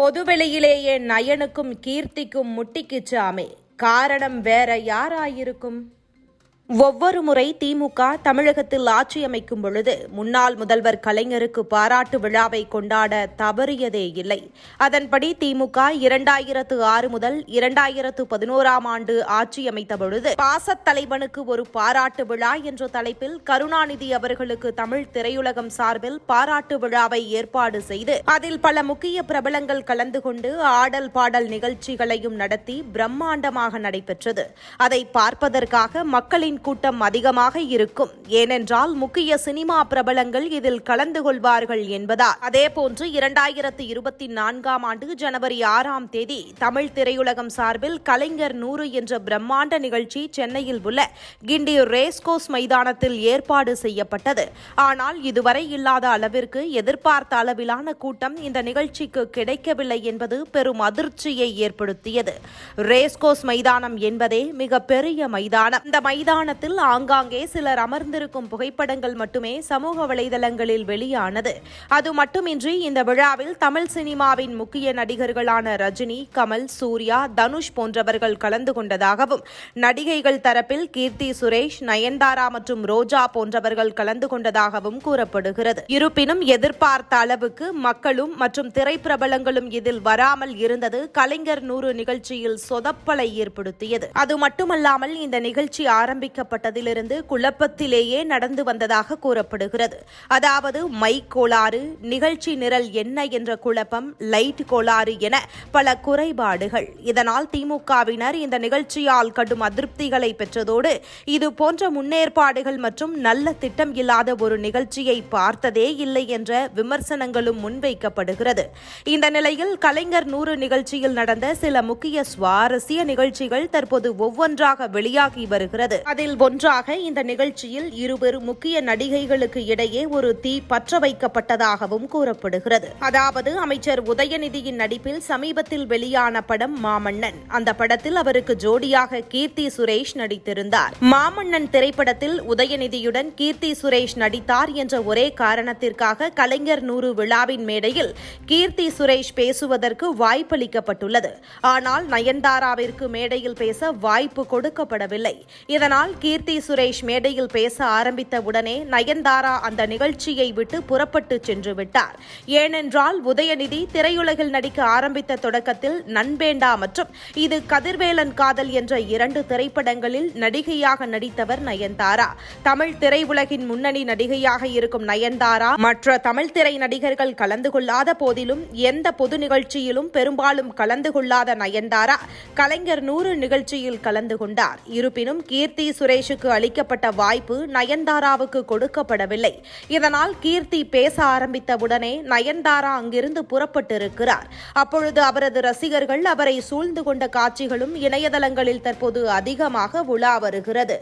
பொதுவெளியிலேயே நயனுக்கும் கீர்த்திக்கும் முட்டிக்குச்சாமே காரணம் வேற யாராயிருக்கும்? ஒவ்வொரு முறை திமுக தமிழகத்தில் ஆட்சி அமைக்கும் பொழுது முன்னாள் முதல்வர் கலைஞருக்கு பாராட்டு விழாவை கொண்டாட தவறியதே இல்லை. அதன்படி திமுக இரண்டாயிரத்து ஆறு முதல் இரண்டாயிரத்து பதினோராம் ஆண்டு ஆட்சி அமைத்த பொழுது பாசத் தலைவனுக்கு ஒரு பாராட்டு விழா என்ற தலைப்பில் கருணாநிதி அவர்களுக்கு தமிழ் திரையுலகம் சார்பில் பாராட்டு விழாவை ஏற்பாடு செய்து அதில் பல முக்கிய பிரபலங்கள் கலந்து கொண்டு ஆடல் பாடல் நிகழ்ச்சிகளையும் நடத்தி பிரம்மாண்டமாக நடைபெற்றது. அதை பார்ப்பதற்காக மக்களின் கூட்டம் அதிகமாக இருக்கும். ஏனென்றால் முக்கிய சினிமா பிரபலங்கள் இதில் கலந்து கொள்வார்கள் என்பதால். அதேபோன்று இரண்டாயிரத்து இருபத்தி நான்காம் ஆண்டு ஜனவரி ஆறாம் தேதி தமிழ் திரையுலகம் சார்பில் கலைஞர் நூறு என்ற பிரம்மாண்ட நிகழ்ச்சி சென்னையில் உள்ள கிண்டி ரேஸ்கோஸ் மைதானத்தில் ஏற்பாடு செய்யப்பட்டது. ஆனால் இதுவரை இல்லாத அளவிற்கு எதிர்பார்த்த அளவிலான கூட்டம் இந்த நிகழ்ச்சிக்கு கிடைக்கவில்லை என்பது பெரும் அதிர்ச்சியை ஏற்படுத்தியது. ரேஸ்கோஸ் மைதானம் என்பதே மிக பெரிய மைதானம். இந்த மைதானத்தில் ஆங்காங்கே சிலர் அமர்ந்திருக்கும் புகைப்படங்கள் மட்டுமே சமூக வலைதளங்களில் வெளியானது. அது மட்டுமின்றி இந்த விழாவில் தமிழ் சினிமாவின் முக்கிய நடிகர்களான ரஜினி கமல் சூர்யா தனுஷ் போன்றவர்கள் கலந்து கொண்டதாகவும் நடிகைகள் தரப்பில் கீர்த்தி சுரேஷ் நயன்தாரா மற்றும் ரோஜா போன்றவர்கள் கலந்து கொண்டதாகவும் கூறப்படுகிறது. இருப்பினும் எதிர்பார்த்த அளவுக்கு மக்களும் மற்றும் திரைப்பிரபலங்களும் இதில் வராமல் இருந்தது கலைஞர் நூறு நிகழ்ச்சியில் சொதப்பலை ஏற்படுத்தியது. அது மட்டுமல்லாமல் இந்த நிகழ்ச்சி ஆரம்பிக்கப்பட்டதிலிருந்து குழப்பத்திலேயே நடந்து வந்ததாக கூறப்படுகிறது. அதாவது மைக் கோளாறு நிகழ்ச்சி நிரல் என்ன என்ற குழப்பம் லைட் கோளாறு என பல குறைபாடுகள். இதனால் திமுகவினர் இந்த நிகழ்ச்சியால் கடும் அதிருப்திகளை பெற்றதோடு இது போன்ற முன்னேற்பாடுகள் மற்றும் நல்ல திட்டம் இல்லாத ஒரு நிகழ்ச்சியை பார்த்ததே இல்லை என்ற விமர்சனங்களும் முன்வைக்கப்படுகிறது. இந்த நிலையில் கலைஞர் நூறு நிகழ்ச்சியில் நடந்த சில முக்கிய சுவாரஸ்ய நிகழ்ச்சிகள் தற்போது ஒவ்வொன்றாக வெளியாகி வருகிறது. அதில் அதில் ஒன்றாக இந்த நிகழ்ச்சியில் இருவர் முக்கிய நடிகைகளுக்கு இடையே ஒரு தீ பற்ற வைக்கப்பட்டதாகவும் கூறப்படுகிறது. அதாவது அமைச்சர் உதயநிதியின் நடிப்பில் சமீபத்தில் வெளியான படம் மாமன்னன். அந்த படத்தில் அவருக்கு ஜோடியாக கீர்த்தி சுரேஷ் நடித்திருந்தார். மாமன்னன் திரைப்படத்தில் உதயநிதியுடன் கீர்த்தி சுரேஷ் நடித்தார் என்ற ஒரே காரணத்திற்காக கலைஞர் நூறு விழாவின் மேடையில் கீர்த்தி சுரேஷ் பேசுவதற்கு வாய்ப்பளிக்கப்பட்டுள்ளது. ஆனால் நயன்தாராவிற்கு மேடையில் பேச வாய்ப்பு கொடுக்கப்படவில்லை. இதனால் கீர்த்தி சுரேஷ் மேடையில் பேச ஆரம்பித்த உடனே நயன்தாரா அந்த நிகழ்ச்சியை விட்டு புறப்பட்டு சென்று விட்டார். ஏனென்றால் உதயநிதி திரையுலகில் நடிக்க ஆரம்பித்த தொடக்கத்தில் நண்பேண்டா மற்றும் இது கதிர்வேலன் காதல் என்ற இரண்டு திரைப்படங்களில் நடிகையாக நடித்தவர் நயன்தாரா. தமிழ் திரையுலகின் முன்னணி நடிகையாக இருக்கும் நயன்தாரா மற்ற தமிழ் திரை நடிகர்கள் கலந்து கொள்ளாத போதிலும் எந்த பொது நிகழ்ச்சியிலும் பெரும்பாலும் கலந்து கொள்ளாத நயன்தாரா கலைஞர் நூறு நிகழ்ச்சியில் கலந்து கொண்டார். இருப்பினும் கீர்த்தி சுரேஷுக்கு அளிக்கப்பட்ட வாய்ப்பு நயன்தாராவுக்கு கொடுக்கப்படவில்லை. இதனால் கீர்த்தி பேச ஆரம்பித்தவுடனே நயன்தாரா அங்கிருந்து புறப்பட்டிருக்கிறார். அப்பொழுது அவரது ரசிகர்கள் அவரை சூழ்ந்து கொண்ட காட்சிகளும் இணையதளங்களில் தற்போது அதிகமாக உலா வருகிறது.